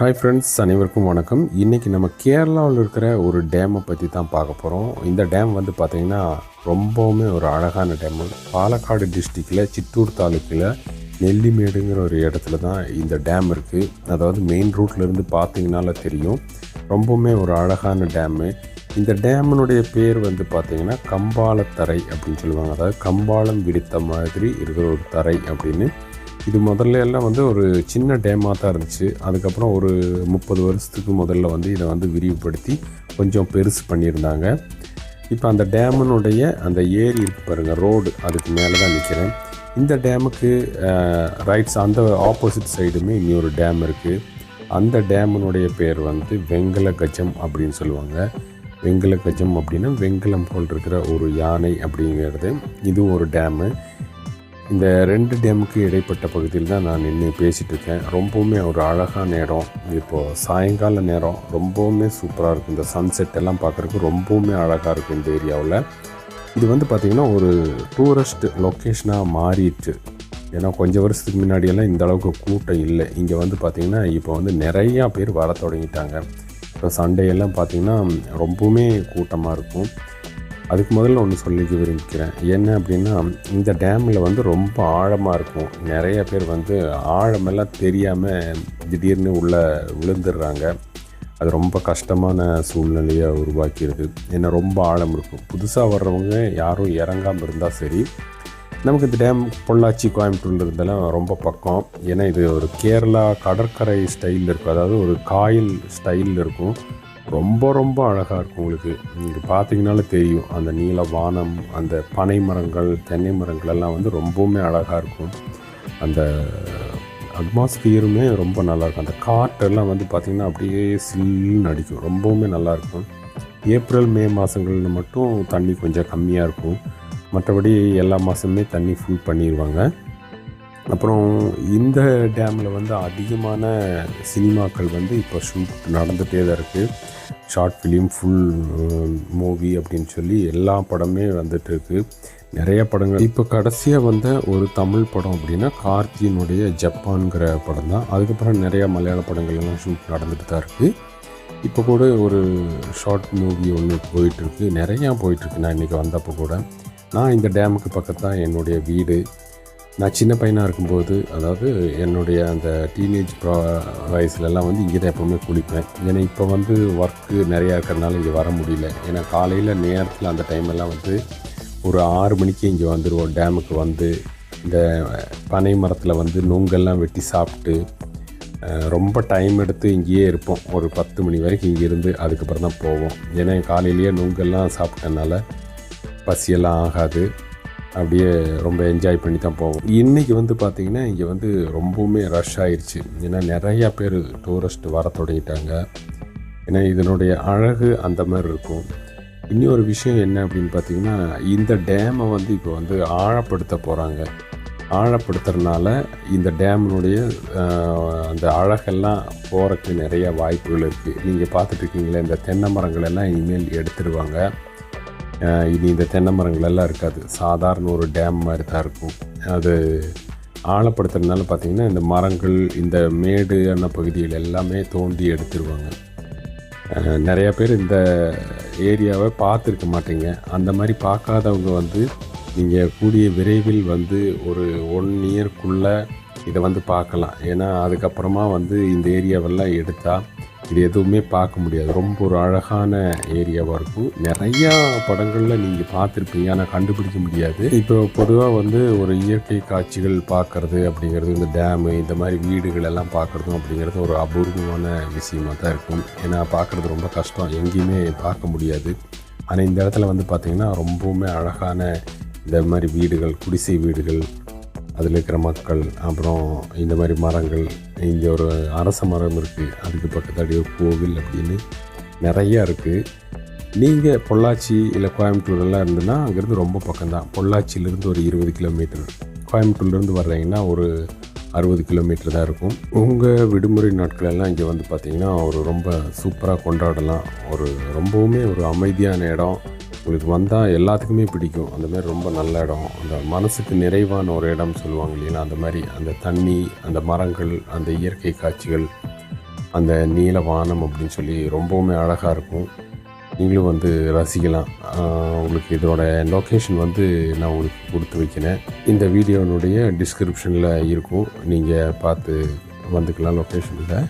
Hi friends அனைவருக்கும் வணக்கம். இன்றைக்கி நம்ம கேரளாவில் இருக்கிற ஒரு டேமை பற்றி தான் பார்க்க போகிறோம் இந்த டேம் வந்து பார்த்திங்கன்னா ரொம்பவுமே ஒரு அழகான டேம் பாலக்காடு டிஸ்ட்ரிக்டில் சித்தூர் தாலுக்கில் நெல்லிமேடுங்கிற ஒரு இடத்துல தான் இந்த டேம் இருக்குது அதாவது மெயின் ரூட்லேருந்து பார்த்தீங்கனால தெரியும். ரொம்பவுமே ஒரு அழகான டேமு இந்த டேமினுடைய பேர் வந்து பார்த்திங்கன்னா கம்பாலத்தரை அப்படின்னு சொல்லுவாங்க. அதாவது கம்பாலம் விடுத்த மாதிரி இருக்கிற ஒரு தரை அப்படின்னு இது முதல்ல எல்லாம் வந்து ஒரு சின்ன டேமாக தான் இருந்துச்சு. அதுக்கப்புறம் ஒரு முப்பது வருஷத்துக்கு முதல்ல வந்து இதை வந்து விரிவுபடுத்தி கொஞ்சம் பெருசு பண்ணியிருந்தாங்க. இப்போ அந்த டேமினுடைய அந்த ஏரி இருக்கு பாருங்கள் ரோடு அதுக்கு மேலே தான் நிற்கிறேன் இந்த டேமுக்கு ரைட்ஸ் அந்த ஆப்போசிட் சைடுமே இன்னொரு டேம் இருக்குது அந்த டேமினுடைய பேர் வந்து வெங்கல கஜம் அப்படின்னு சொல்லுவாங்க. வெங்கல கஜம் அப்படின்னா வெங்கலம் போல் இருக்கிற ஒரு யானை அப்படிங்கிறது. இது ஒரு டேமு இந்த ரெண்டு டேமுக்கு இடைப்பட்ட பகுதியில் தான் நான் நின்று பேசிகிட்டு இருக்கேன் ரொம்பவுமே ஒரு அழகான இடம். இப்போது சாயங்கால நேரம் ரொம்பவுமே சூப்பராக இருக்கும். இந்த சன்செட் எல்லாம் பார்க்குறதுக்கு ரொம்பவுமே அழகாக இருக்கும் இந்த ஏரியாவில். இது வந்து பார்த்திங்கன்னா ஒரு டூரிஸ்ட் லொக்கேஷனாக மாறிடுச்சு. ஏன்னா கொஞ்சம் வருஷத்துக்கு முன்னாடியெல்லாம் இந்த அளவுக்கு கூட்டம் இல்லை. இங்கே வந்து பார்த்திங்கன்னா இப்போ வந்து நிறையா பேர் வர தொடங்கிட்டாங்க. இப்போ சண்டே எல்லாம் பார்த்திங்கன்னா ரொம்பவுமே கூட்டமாக இருக்கும். அதுக்கு முதல்ல ஒன்று சொல்லிக்க விரும்பிக்கிறேன் என்ன அப்படின்னா இந்த டேமில் வந்து ரொம்ப ஆழமாக இருக்கும். நிறைய பேர் வந்து ஆழமெல்லாம் தெரியாமல் திடீர்னு உள்ளே விழுந்துடுறாங்க. அது ரொம்ப கஷ்டமான சூழ்நிலையை உருவாக்கிடுது. ஏன்னா ரொம்ப ஆழம் இருக்கும். புதுசாக வர்றவங்க யாரும் இறங்காமல் இருந்தால் சரி நமக்கு இந்த டேம் பொள்ளாச்சி கோயம்புத்தூர்ல இருந்தெல்லாம் ரொம்ப பக்கம். ஏன்னா இது ஒரு கேரளா கடற்கரை ஸ்டைலில் இருக்கும். அதாவது ஒரு காயில் ஸ்டைலில் இருக்கும். ரொம்ப ரொம்ப அழகாக இருக்கும் உங்களுக்கு. நீங்கள் பார்த்தீங்கனாலே தெரியும். அந்த நீல வானம் அந்த பனை மரங்கள் தென்னை மரங்கள் எல்லாம் வந்து ரொம்பவுமே அழகாக இருக்கும். அந்த அட்மாஸ்பியருமே ரொம்ப நல்லாயிருக்கும் அந்த காற்றெல்லாம் வந்து பார்த்திங்கன்னா அப்படியே சில்லுன்னு அடிக்கும். ரொம்பவுமே நல்லாயிருக்கும் ஏப்ரல் மே மாதங்களில் மட்டும் தண்ணி கொஞ்சம் கம்மியாக இருக்கும். மற்றபடி எல்லா மாதமுமே தண்ணி ஃபுல் பண்ணிடுவாங்க அப்புறம் இந்த டேமில் வந்து அதிகமான சினிமாக்கள் வந்து இப்போ ஷூட் நடந்துகிட்டே தான் இருக்குது ஷார்ட் ஃபிலிம் ஃபுல் மூவி அப்படின்னு சொல்லி எல்லா படமே வந்துட்டு இருக்குது நிறைய படங்கள். இப்போ கடைசியாக வந்த ஒரு தமிழ் படம் அப்படின்னா கார்த்தியினுடைய ஜப்பான்கிற படம் தான். அதுக்கப்புறம் நிறையா மலையாள படங்கள் எல்லாம் ஷூட் நடந்துட்டு தான் இருக்குது இப்போ கூட ஒரு ஷார்ட் மூவி ஒன்று போயிட்டுருக்கு நிறையா போயிட்டுருக்கு நான் இன்றைக்கி வந்தப்போ கூட. நான் இந்த டேமுக்கு பக்கத்தான் என்னுடைய வீடு. நான் சின்ன பையனாக இருக்கும்போது அதாவது என்னுடைய அந்த டீனேஜ் ப்ரா வயசுலலாம் வந்து இங்கே தான் எப்போவுமே குளிப்பேன். ஏன்னா இப்போ வந்து ஒர்க்கு நிறையா இருக்கிறதுனால இங்கே வர முடியல. ஏன்னா காலையில் நேரத்தில் அந்த டைமெல்லாம் வந்து ஒரு ஆறு மணிக்கு இங்கே வந்துடுவோம் டேமுக்கு வந்து இந்த பனை மரத்தில் வந்து நுங்கெல்லாம் வெட்டி சாப்பிட்டு ரொம்ப டைம் எடுத்து இங்கேயே இருப்போம். ஒரு பத்து மணி வரைக்கும் இங்கே இருந்து அதுக்கப்புறம் தான் போவோம். ஏன்னா காலையிலேயே நுங்கெல்லாம் சாப்பிட்டனால பசியெல்லாம் ஆகாது. அப்படியே ரொம்ப என்ஜாய் பண்ணி தான் போவோம். இன்றைக்கி வந்து பார்த்திங்கன்னா இங்கே வந்து ரொம்பவுமே ரஷ் ஆயிடுச்சு ஏன்னா நிறையா பேர் டூரிஸ்ட் வர தொடங்கிட்டாங்க. ஏன்னா இதனுடைய அழகு அந்த மாதிரி இருக்கும். இன்னொரு விஷயம் என்ன அப்படின்னு பார்த்தீங்கன்னா இந்த டேமை வந்து இப்போ வந்து ஆழப்படுத்த போகிறாங்க ஆழப்படுத்துறதுனால இந்த டேமினுடைய அந்த அழகெல்லாம் போகிறதுக்கு நிறைய வாய்ப்புகள் இருக்குது நீங்கள் பார்த்துட்ருக்கீங்களே இந்த தென்னை மரங்கள் எல்லாம் இனிமேல் எடுத்துடுவாங்க இனி இந்த தென்னை மரங்களெல்லாம் இருக்காது. சாதாரண ஒரு டேம் மாதிரி தான் இருக்கும். அது ஆழப்படுத்துறதுனால பார்த்திங்கன்னா இந்த மரங்கள் இந்த மேடான பகுதிகள் எல்லாமே தோண்டி எடுத்துருவாங்க. நிறையா பேர் இந்த ஏரியாவை பார்த்துருக்க மாட்டீங்க. அந்த மாதிரி பார்க்காதவங்க வந்து நீங்கள் கூடிய விரைவில் வந்து ஒரு ஒன் இயர்க்குள்ளே இதை வந்து பார்க்கலாம். ஏன்னா அதுக்கப்புறமா வந்து இந்த ஏரியாவெல்லாம் எடுத்தால் இது எதுவுமே பார்க்க முடியாது. ரொம்ப ஒரு அழகான ஏரியாவாக இருக்கும். நிறையா படங்களில் நீங்கள் பார்த்துருப்பீங்க. ஆனால் கண்டுபிடிக்க முடியாது. இப்போ பொதுவாக வந்து ஒரு இயற்கை காட்சிகள் பார்க்குறது அப்படிங்கிறது இந்த டேமு இந்த மாதிரி வீடுகள் எல்லாம் பார்க்குறதும் அப்படிங்கிறது ஒரு அபூர்வமான விஷயமாக தான் இருக்கும். ஏன்னா பார்க்குறது ரொம்ப கஷ்டம். எங்கேயுமே பார்க்க முடியாது. ஆனால் இந்த இடத்துல வந்து பார்த்திங்கன்னா ரொம்பவுமே அழகான இந்த மாதிரி வீடுகள் குடிசை வீடுகள் அதில் இருக்கிற மக்கள் அப்புறம் இந்த மாதிரி மரங்கள் இங்கே ஒரு அரச மரம் இருக்குது அதுக்கு பக்கத்தாடி ஒரு கோவில் அப்படின்னு நிறையா இருக்குது நீங்கள் பொள்ளாச்சி இல்லை கோயம்புத்தூர்லாம் இருந்துன்னா அங்கேருந்து ரொம்ப பக்கம்தான். பொள்ளாச்சியிலேருந்து ஒரு இருபது கிலோமீட்டர். கோயம்புத்தூர்லேருந்து வர்றீங்கன்னா ஒரு அறுபது கிலோமீட்டர் தான் இருக்கும். உங்கள் விடுமுறை நாட்களெல்லாம் இங்கே வந்து பார்த்திங்கன்னா ஒரு ரொம்ப சூப்பராக கொண்டாடலாம். ஒரு ரொம்பவுமே ஒரு அமைதியான இடம். உங்களுக்கு வந்தால் எல்லாத்துக்குமே பிடிக்கும். அந்த மாதிரி ரொம்ப நல்ல இடம். அந்த மனசுக்கு நிறைவான ஒரு இடம் சொல்லுவாங்க இல்லைங்களா? அந்த மாதிரி அந்த தண்ணி அந்த மரங்கள் அந்த இயற்கை காட்சிகள் அந்த நீல வானம் அப்படின்னு சொல்லி ரொம்பவுமே அழகாக இருக்கும். நீங்களும் வந்து ரசிக்கலாம். உங்களுக்கு இதோட லொக்கேஷன் வந்து நான் உங்களுக்கு கொடுத்து வைக்கிறேன். இந்த வீடியோனுடைய டிஸ்கிரிப்ஷனில் இருக்கும். நீங்கள் பார்த்து வந்துக்கலாம் லொக்கேஷனில்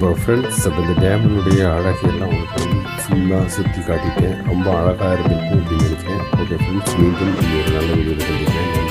நம்ம ஃப்ரெண்ட்ஸ் அப்போ இந்த டேமினுடைய அழகையெல்லாம் உங்களுக்கு வந்து ஃபுல்லாக சுற்றி காட்டிட்டேன். ரொம்ப அழகாக இருந்திருக்கும் அப்படின்னு நினைக்கிறேன். ஓகே ஃப்ரெண்ட்ஸ் மீண்டும் ஒரு நல்ல வீடியோ சந்திக்கிறேன்.